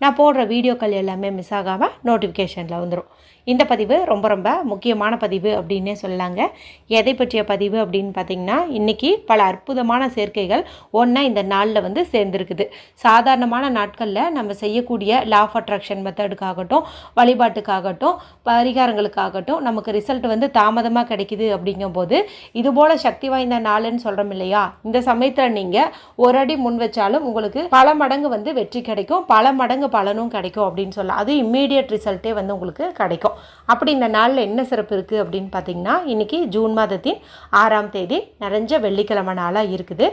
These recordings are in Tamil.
நான் போடுற வீடியோக்கள் எல்லாமே மிஸ் ஆகாமல் நோட்டிஃபிகேஷனில் வந்துடும் இந்த பதிவு ரொம்ப ரொம்ப முக்கியமான பதிவு அப்படின்னே சொல்லலாங்க. எதை பற்றிய பதிவு அப்படின்னு பார்த்தீங்கன்னா இன்றைக்கி பல அற்புதமான சேர்க்கைகள் ஒன்றா இந்த நாளில் வந்து சேர்ந்துருக்குது. சாதாரணமான நாட்களில் நம்ம செய்யக்கூடிய லா ஆஃப் அட்ராக்ஷன் மெத்தடுக்காகட்டும் வழிபாட்டுக்காகட்டும் பரிகாரங்களுக்காகட்டும் நமக்கு ரிசல்ட் வந்து தாமதமாக கிடைக்குது அப்படிங்கும்போது இதுபோல் சக்தி வாய்ந்த நாளுன்னு சொல்கிறோம் இல்லையா? இந்த சமயத்தில் நீங்கள் ஒரு அடி முன் வச்சாலும் உங்களுக்கு பல மடங்கு வந்து வெற்றி கிடைக்கும். பல மடங்கு பலனும் கிடைக்கும் அப்படின்னு சொல்லலாம் அது இம்மீடியட் ரிசல்ட்டே வந்து உங்களுக்கு கிடைக்கும். அப்படி இந்த நாளில் என்ன சிறப்பு இருக்குது அப்படின்னு பார்த்தீங்கன்னா இன்றைக்கி ஜூன் மாதத்தின் ஆறாம் தேதி நிறைஞ்ச வெள்ளிக்கிழமை நாளாக இருக்குது.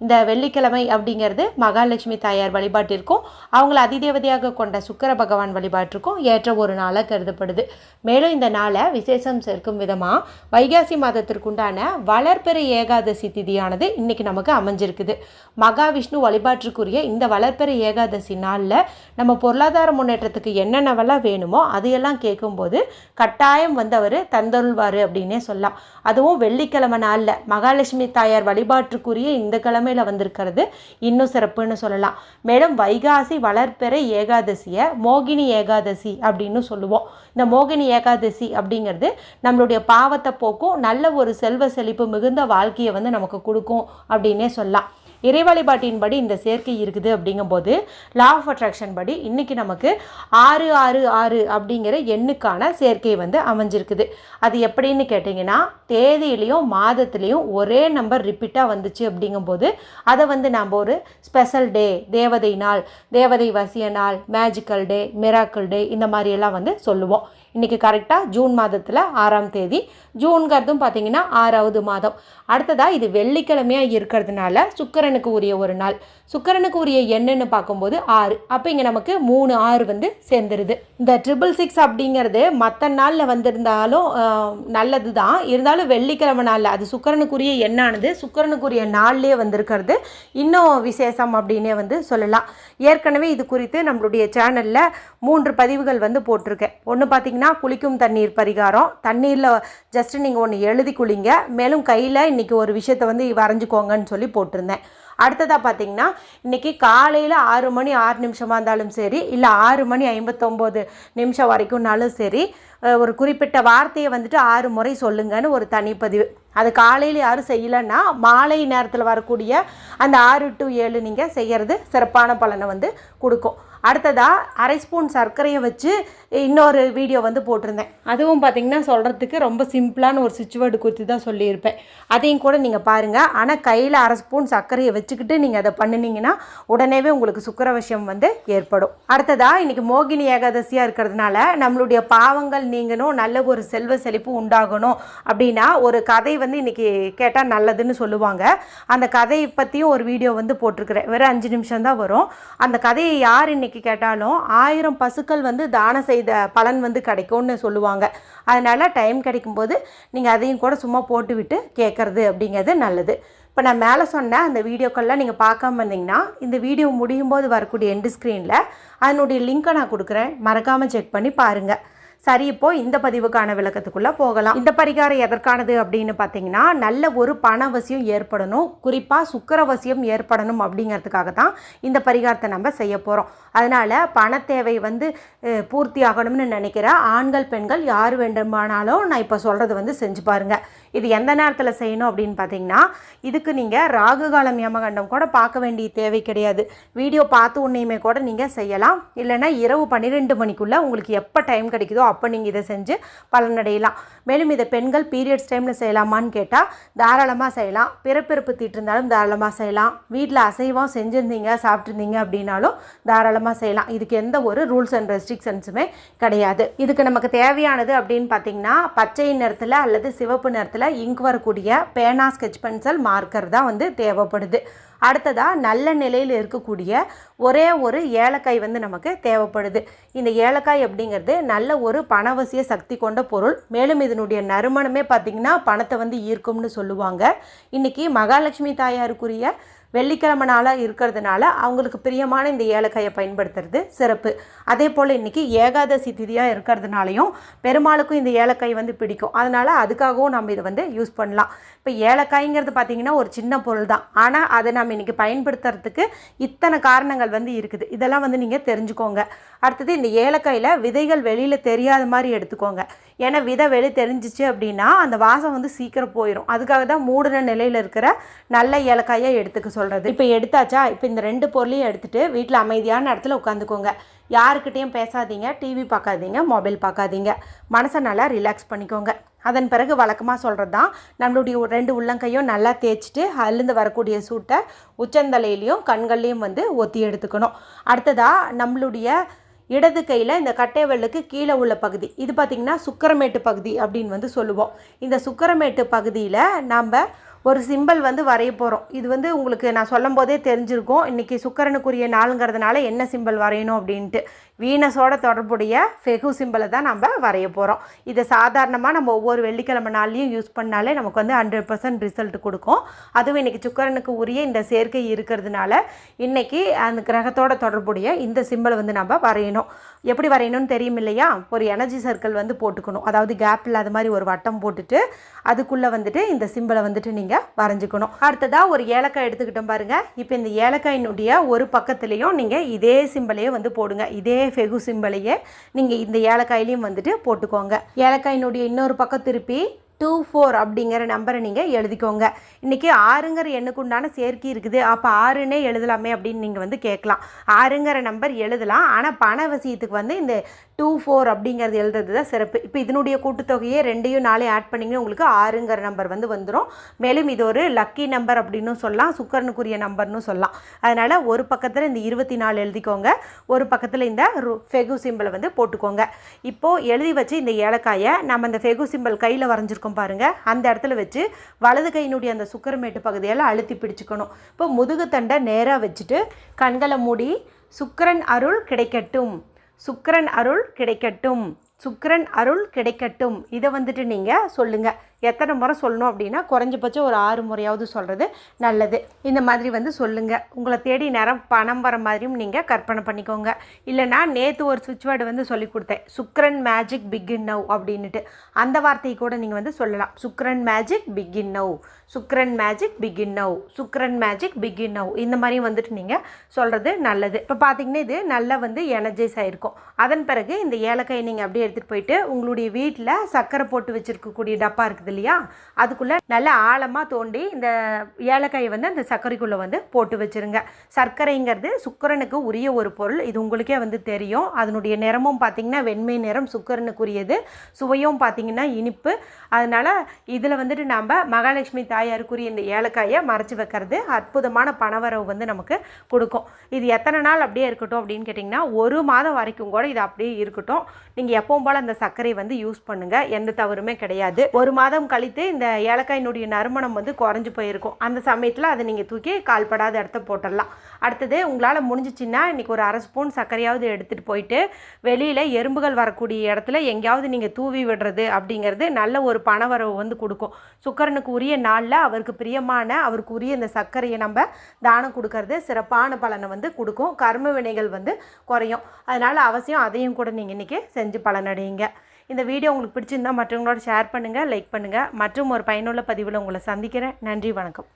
இந்த வெள்ளிக்கிழமை அப்படிங்கிறது மகாலட்சுமி தாயார் வழிபாட்டிற்கும் அவங்கள அதிதேவதையாக கொண்ட சுக்கர பகவான் வழிபாட்டிற்கும் ஏற்ற ஒரு நாளாக கருதப்படுது. மேலும் இந்த நாளை விசேஷம் சேர்க்கும் விதமாக வைகாசி மாதத்திற்குண்டான வளர்பிறை ஏகாதசி திதியானது இன்றைக்கி நமக்கு அமைஞ்சிருக்குது. மகாவிஷ்ணு வழிபாட்டிற்குரிய இந்த வளர்பிறை ஏகாதசி நாளில் நம்ம பொருளாதார முன்னேற்றத்துக்கு என்னென்னவெல்லாம் வேணுமோ அதையெல்லாம் கேட்கும்போது கட்டாயம் வந்து அவர் தந்தருள்வார் அப்படின்னே சொல்லலாம். அதுவும் வெள்ளிக்கிழமை நாளில் மகாலட்சுமி தாயார் வழிபாட்டுக்குரிய இந்த கிழமை கிழமையில் வந்திருக்கிறது. இன்னும் சிறப்புன்னு சொல்லலாம். மேலும் வைகாசி வளர்ப்பெற ஏகாதசியை மோகினி ஏகாதசி அப்படின்னு சொல்லுவோம். இந்த மோகினி ஏகாதசி அப்படிங்கிறது நம்மளுடைய பாவத்தை போக்கும் நல்ல ஒரு செல்வ செழிப்பு மிகுந்த வாழ்க்கையை வந்து நமக்கு கொடுக்கும் அப்படின்னே சொல்லலாம். இறை வழிபாட்டின்படி இந்த சேர்க்கை இருக்குது அப்படிங்கும்போது லா ஆஃப் அட்ராக்ஷன் படி இன்றைக்கி நமக்கு ஆறு ஆறு ஆறு அப்படிங்கிற எண்ணுக்கான சேர்க்கை வந்து அமைஞ்சிருக்குது. அது எப்படின்னு கேட்டிங்கன்னா தேதியிலையும் மாதத்துலேயும் ஒரே நம்பர் ரிப்பீட்டாக வந்துச்சு அப்படிங்கும்போது அதை வந்து நம்ம ஒரு ஸ்பெஷல் டே தேவதை நாள் தேவதை வசிய நாள் மேஜிக்கல் டே மிராக்கிள் டே இந்த மாதிரியெல்லாம் வந்து சொல்லுவோம். இன்றைக்கி கரெக்டாக ஜூன் மாதத்தில் ஆறாம் தேதி. ஜூன்கிறதும் பார்த்திங்கன்னா ஆறாவது மாதம். அடுத்ததாக இது வெள்ளிக்கிழமையாக இருக்கிறதுனால சுக்கரனுக்கு உரிய ஒரு நாள். சுக்கரனுக்கு உரிய எண்ணுன்னு பார்க்கும்போது ஆறு. அப்போ இங்கே நமக்கு மூணு ஆறு வந்து சேர்ந்துருது. இந்த ட்ரிபிள் சிக்ஸ் அப்படிங்கிறது மற்ற நாளில் வந்திருந்தாலும் நல்லது தான் இருந்தாலும் வெள்ளிக்கிழமை நாளில் அது சுக்கரனுக்குரிய எண்ணானது சுக்கரனுக்குரிய நாள்லேயே வந்திருக்கிறது. இன்னும் விசேஷம் அப்படின்னே வந்து சொல்லலாம். ஏற்கனவே இது குறித்து நம்மளுடைய சேனலில் மூன்று பதிவுகள் வந்து போட்டிருக்கேன். ஒன்று பார்த்தீங்கன்னா குளிக்கும் தண்ணீர் பரிகாரம். தண்ணீரில் ஜஸ்ட்டு நீங்கள் ஒன்று எழுதி குளிங்க. மேலும் கையில் இன்றைக்கி ஒரு விஷயத்தை வந்து வரைஞ்சிக்கோங்கன்னு சொல்லி போட்டிருந்தேன். அடுத்ததாக பார்த்தீங்கன்னா இன்றைக்கி காலையில் ஆறு மணி ஆறு நிமிஷமாக இருந்தாலும் சரி இல்லை ஆறு மணி ஐம்பத்தொம்போது நிமிஷம் வரைக்கும்னாலும் சரி ஒரு குறிப்பிட்ட வார்த்தையை வந்துட்டு ஆறு முறை சொல்லுங்கன்னு ஒரு தனிப்பதிவு. அது காலையில் யாரும் செய்யலைன்னா மாலை நேரத்தில் வரக்கூடிய அந்த ஆறு டு ஏழு நீங்கள் செய்கிறது சிறப்பான பலனை வந்து கொடுக்கும். அடுத்ததாக அரை ஸ்பூன் சர்க்கரையை வச்சு இன்னொரு வீடியோ வந்து போட்டிருந்தேன். அதுவும் பார்த்திங்கன்னா சொல்கிறதுக்கு ரொம்ப சிம்பிளான ஒரு சுச்சுவேர்டு குறித்து தான் சொல்லியிருப்பேன். அதையும் கூட நீங்கள் பாருங்கள் ஆனால் கையில் அரை ஸ்பூன் சர்க்கரையை வச்சுக்கிட்டு நீங்கள் அதை பண்ணினீங்கன்னா உடனேவே உங்களுக்கு சுக்கரவசியம் வந்து ஏற்படும். அடுத்ததாக இன்றைக்கி மோகினி ஏகாதசியாக இருக்கிறதுனால நம்மளுடைய பாவங்கள் நீங்கணும் நல்ல ஒரு செல்வ செழிப்பு உண்டாகணும் அப்படின்னா ஒரு கதை வந்து இன்றைக்கி கேட்டால் நல்லதுன்னு சொல்லுவாங்க. அந்த கதையை பற்றியும் ஒரு வீடியோ வந்து போட்டிருக்கிறேன். வெறும் அஞ்சு நிமிஷம் தான் வரும். அந்த கதையை யார் இன்றைக்கி இன்னைக்கு கேட்டாலும் ஆயிரம் பசுக்கள் வந்து தானம் செய்த பலன் வந்து கிடைக்கும்னு சொல்லுவாங்க. அதனால் டைம் கிடைக்கும்போது நீங்கள் அதையும் கூட சும்மா போட்டு விட்டு கேட்குறது அப்படிங்கிறது நல்லது. இப்போ நான் மேலே சொன்ன அந்த வீடியோக்கள்லாம் நீங்கள் பார்க்காம இருந்தீங்கன்னா இந்த வீடியோ முடியும் போது வரக்கூடிய எண்டு ஸ்க்ரீனில் அதனுடைய லிங்க்கை நான் கொடுக்குறேன். மறக்காமல் செக் பண்ணி பாருங்கள் சரி இப்போ இந்த பதிவுக்கான விளக்கத்துக்குள்ளே போகலாம். இந்த பரிகாரம் எதற்கானது அப்படின்னு பார்த்தீங்கன்னா நல்ல ஒரு பணவசியம் ஏற்படணும். குறிப்பாக சுக்கரவசியம் ஏற்படணும் அப்படிங்கிறதுக்காக தான் இந்த பரிகாரத்தை நம்ம செய்ய போகிறோம் அதனால் பண தேவை வந்து பூர்த்தி ஆகணும்னு நினைக்கிற ஆண்கள் பெண்கள் யார் வேண்டுமானாலும் நான் இப்போ சொல்கிறது வந்து செஞ்சு பாருங்கள் இது எந்த நேரத்தில் செய்யணும் அப்படின்னு பார்த்தீங்கன்னா இதுக்கு நீங்கள் ராகு காலம் யமகண்டம் கூட பார்க்க வேண்டிய தேவை கிடையாது. வீடியோ பார்த்து உன்னையுமே கூட நீங்கள் செய்யலாம். இல்லைன்னா இரவு பன்னிரெண்டு மணிக்குள்ளே உங்களுக்கு எப்போ டைம் கிடைக்குதோ அப்போ நீங்கள் இதை செஞ்சு பலனடையலாம். மேலும் இதை பெண்கள் பீரியட்ஸ் டைமில் செய்யலாமான்னு கேட்டால் தாராளமாக செய்யலாம். பிறப்பிறப்பு தீட்டிருந்தாலும் தாராளமாக செய்யலாம். வீட்டில் அசைவம் செஞ்சுருந்தீங்க சாப்பிட்ருந்தீங்க அப்படின்னாலும் தாராளமாக செய்யலாம். இதுக்கு எந்த ஒரு ரூல்ஸ் அண்ட் ரெஸ்ட்ரிக்ஷன்ஸுமே கிடையாது. இதுக்கு நமக்கு தேவையானது அப்படின்னு பார்த்தீங்கன்னா பச்சை நிறத்தில் அல்லது சிவப்பு நிறத்தில் இங்க் வரக்கூடிய பேனா ஸ்கெட்ச் பென்சில் மார்க்கர் தான் வந்து தேவைப்படுது. அடுத்ததாக நல்ல நிலையில் இருக்கக்கூடிய ஒரே ஒரு ஏலக்காய் வந்து நமக்கு தேவைப்படுது. இந்த ஏலக்காய் அப்படிங்கிறது நல்ல ஒரு பணவசிய சக்தி கொண்ட பொருள். மேலும் இதனுடைய நறுமணமே பார்த்திங்கன்னா பணத்தை வந்து ஈர்க்கும்னு சொல்லுவாங்க. இன்றைக்கி மகாலட்சுமி தாயாருக்குரிய வெள்ளிக்கிழமை நாளாக இருக்கிறதுனால அவங்களுக்கு பிரியமான இந்த ஏலக்காயை பயன்படுத்துறது சிறப்பு. அதே போல் இன்றைக்கி ஏகாதசி திதியாக இருக்கிறதுனாலையும் பெருமாளுக்கும் இந்த ஏலக்காய் வந்து பிடிக்கும். அதனால் அதுக்காகவும் நம்ம இதை வந்து யூஸ் பண்ணலாம். இப்போ ஏலக்காய்ங்கிறது பார்த்திங்கன்னா ஒரு சின்ன பொருள் தான் ஆனால் அதை நம்ம இன்றைக்கி பயன்படுத்துறதுக்கு இத்தனை காரணங்கள் வந்து இருக்குது. இதெல்லாம் வந்து நீங்கள் தெரிஞ்சுக்கோங்க. அடுத்தது இந்த ஏலக்காயில் விதைகள் வெளியில் தெரியாத மாதிரி எடுத்துக்கோங்க. ஏன்னா விதை வெளி தெரிஞ்சிச்சு அப்படின்னா அந்த வாசம் வந்து சீக்கிரம் போயிடும் அதுக்காக தான் மூடின நிலையில் இருக்கிற நல்ல ஏலக்காயை எடுத்துக்க சொல்கிறது இப்போ எடுத்தாச்சா? இப்போ இந்த ரெண்டு பொருளையும் எடுத்துகிட்டு வீட்டில் அமைதியான இடத்துல உட்காந்துக்கோங்க. யாருக்கிட்டேயும் பேசாதீங்க டிவி பார்க்காதீங்க மொபைல் பார்க்காதீங்க. மனசை நல்லா ரிலாக்ஸ் பண்ணிக்கோங்க. அதன் பிறகு வழக்கமாக சொல்கிறது தான் நம்மளுடைய ரெண்டு உள்ளங்கையும் நல்லா தேய்ச்சிட்டு அதுலேருந்து வரக்கூடிய சூட்டை உச்சந்தலையிலையும் கண்கள்லேயும் வந்து ஒத்தி எடுத்துக்கணும். அடுத்ததாக நம்மளுடைய இடது கையில் இந்த கட்டைவெல்லுக்கு கீழே உள்ள பகுதி. இது பார்த்திங்கன்னா சுக்கரமேட்டு பகுதி அப்படின்னு வந்து சொல்லுவோம். இந்த சுக்கரமேட்டு பகுதியில் நம்ம ஒரு சிம்பிள் வந்து வரைய போகிறோம் இது வந்து உங்களுக்கு நான் சொல்லும் போதே தெரிஞ்சிருக்கும். இன்றைக்கி சுக்கரனுக்குரிய நாளுங்கிறதுனால என்ன சிம்பிள் வரையணும் அப்படின்ட்டு. வீனஸோட தொடர்புடைய ஃபெகு சிம்பிளை தான் நம்ம வரைய போகிறோம் இதை சாதாரணமாக நம்ம ஒவ்வொரு வெள்ளிக்கிழமை நாள்லையும் யூஸ் பண்ணாலே நமக்கு வந்து ஹண்ட்ரட் பர்சன்ட் ரிசல்ட் கொடுக்கும். அதுவும் இன்றைக்கி சுக்கரனுக்கு உரிய இந்த சேர்க்கை இருக்கிறதுனால இன்றைக்கி அந்த கிரகத்தோட தொடர்புடைய இந்த சிம்பிளை வந்து நம்ம வரையணும். எப்படி வரையணும்னு தெரியும் இல்லையா? ஒரு எனர்ஜி சர்க்கிள் வந்து போட்டுக்கணும். அதாவது கேப் இல்லாத மாதிரி ஒரு வட்டம் போட்டுட்டு அதுக்குள்ளே வந்துட்டு இந்த சிம்பிளை வந்துட்டு நீங்கள் வரைஞ்சிக்கணும். அடுத்ததாக ஒரு ஏலக்காய் எடுத்துக்கிட்டோம் பாருங்கள் இப்போ இந்த ஏலக்காயினுடைய ஒரு பக்கத்துலேயும் நீங்கள் இதே சிம்பிளையே வந்து போடுங்க. இதே ஃபெகு சிம்பிளையே நீங்கள் இந்த ஏலக்காயிலையும் வந்துட்டு போட்டுக்கோங்க. ஏலக்காயினுடைய இன்னொரு பக்கம் திருப்பி டூ ஃபோர் அப்படிங்கிற நம்பரை நீங்கள் எழுதிக்கோங்க. இன்றைக்கி ஆறுங்கிற எண்ணுக்கு உண்டான சேர்க்கை இருக்குது. அப்போ ஆறுனே எழுதலாமே அப்படின்னு நீங்கள் வந்து கேட்கலாம். ஆறுங்கிற நம்பர் எழுதலாம். ஆனால் பண வசியத்துக்கு வந்து இந்த டூ ஃபோர் அப்படிங்கிறது எழுதுறது தான் சிறப்பு. இப்போ இதனுடைய கூட்டுத்தொகையே ரெண்டையும் நாளே ஆட் பண்ணிங்கன்னா உங்களுக்கு ஆறுங்கிற நம்பர் வந்து வந்துடும் மேலும் இது ஒரு லக்கி நம்பர் அப்படின்னு சொல்லலாம். சுக்கரனுக்குரிய நம்பர்னு சொல்லலாம். அதனால் ஒரு பக்கத்தில் இந்த இருபத்தி நாலு எழுதிக்கோங்க. ஒரு பக்கத்தில் இந்த ஃபெகு சிம்பிளை வந்து போட்டுக்கோங்க. இப்போது எழுதி வச்சு இந்த ஏலக்காயை நம்ம இந்த ஃபெகு சிம்பிள் கையில் வரைஞ்சிருக்கோம். பாருங்கள் அந்த இடத்துல வச்சு வலது கையினுடைய அந்த சுக்கரமேட்டு பகுதியெல்லாம் அழுத்தி பிடிச்சிக்கணும். இப்போ முதுகுத்தண்டை நேராக வச்சுட்டு கண்களை மூடி சுக்கரன் அருள் கிடைக்கட்டும். சுக்கரன் அருள் கிடைக்கட்டும். சுக்கரன் அருள் கிடைக்கட்டும். இதை வந்துட்டு நீங்கள் சொல்லுங்கள் எத்தனை முறை சொல்லணும் அப்படின்னா குறைஞ்சபட்சம் ஒரு ஆறு முறையாவது சொல்கிறது நல்லது. இந்த மாதிரி வந்து சொல்லுங்கள் உங்களை தேடி நேரம் பணம் வர மாதிரியும் நீங்கள் கற்பனை பண்ணிக்கோங்க. இல்லைனா நேற்று ஒரு சுவிட்ச் வேர்டு வந்து சொல்லி கொடுத்தேன். சுக்ரன் மேஜிக் பிகின் நவ் அப்படின்ட்டு அந்த வார்த்தையை கூட நீங்கள் வந்து சொல்லலாம். Sukran magic begin now Sukran magic begin now Sukran magic begin now இந்த மாதிரி வந்துட்டு நீங்கள் சொல்கிறது நல்லது. இப்போ பார்த்தீங்கன்னா இது நல்லா வந்து எனர்ஜைஸ் ஆகிருக்கும் அதன் பிறகு இந்த ஏலக்காயை நீங்கள் அப்படியே எடுத்துகிட்டு போயிட்டு உங்களுடைய வீட்டில் சர்க்கரை போட்டு வச்சுருக்கக்கூடிய டப்பா இருக்குது இல்லையா? அதுக்குள்ளே நல்ல ஆழமாக தோண்டி இந்த ஏலக்காயை வந்து அந்த சர்க்கரைக்குள்ளே வந்து போட்டு வச்சுருங்க. சர்க்கரைங்கிறது சுக்கரனுக்கு உரிய ஒரு பொருள். இது உங்களுக்கே வந்து தெரியும். அதனுடைய நிறமும் பார்த்திங்கன்னா வெண்மை நிறம் சுக்கரனுக்குரியது. சுவையும் பார்த்திங்கன்னா இனிப்பு. அதனால் இதில் வந்துட்டு நம்ம மகாலட்சுமி தாயாருக்குரிய இந்த ஏலக்காயை மறைச்சி வைக்கிறது அற்புதமான பணவரவு வந்து நமக்கு கொடுக்கும். இது எத்தனை நாள் அப்படியே இருக்கட்டும் அப்படின்னு கேட்டிங்கன்னா ஒரு மாதம் வரைக்கும் கூட இது அப்படியே இருக்கட்டும். நீங்கள் எப்பவும் போல் அந்த சர்க்கரையை வந்து யூஸ் பண்ணுங்கள் எந்த தவறுமே கிடையாது. ஒரு மாதம் மாதம் கழித்து இந்த ஏலக்காயினுடைய நறுமணம் வந்து குறைஞ்சி போயிருக்கும். அந்த சமயத்தில் அதை நீங்கள் தூக்கி கால்படாத இடத்த போட்டுடலாம். அடுத்தது உங்களால் முடிஞ்சிச்சின்னா இன்றைக்கி ஒரு அரை ஸ்பூன் சர்க்கரையாவது எடுத்துகிட்டு போயிட்டு வெளியில் எறும்புகள் வரக்கூடிய இடத்துல எங்கேயாவது நீங்கள் தூவி விடுறது அப்படிங்கிறது நல்ல ஒரு பணவரவு வந்து கொடுக்கும். சுக்கரனுக்கு உரிய நாளில் அவருக்கு பிரியமான அவருக்கு உரிய இந்த சர்க்கரையை நம்ம தானம் கொடுக்கறது சிறப்பான பலனை வந்து கொடுக்கும். கர்ம வினைகள் வந்து குறையும். அதனால் அவசியம் அதையும் கூட நீங்கள் இன்றைக்கி செஞ்சு பலனடையுங்க. இந்த வீடியோ உங்களுக்கு பிடிச்சிருந்தால் மற்றவங்களோட ஷேர் பண்ணுங்கள் லைக் பண்ணுங்கள் மற்றும் ஒரு பயனுள்ள பதிவில் உங்களை சந்திக்கிறேன். நன்றி வணக்கம்.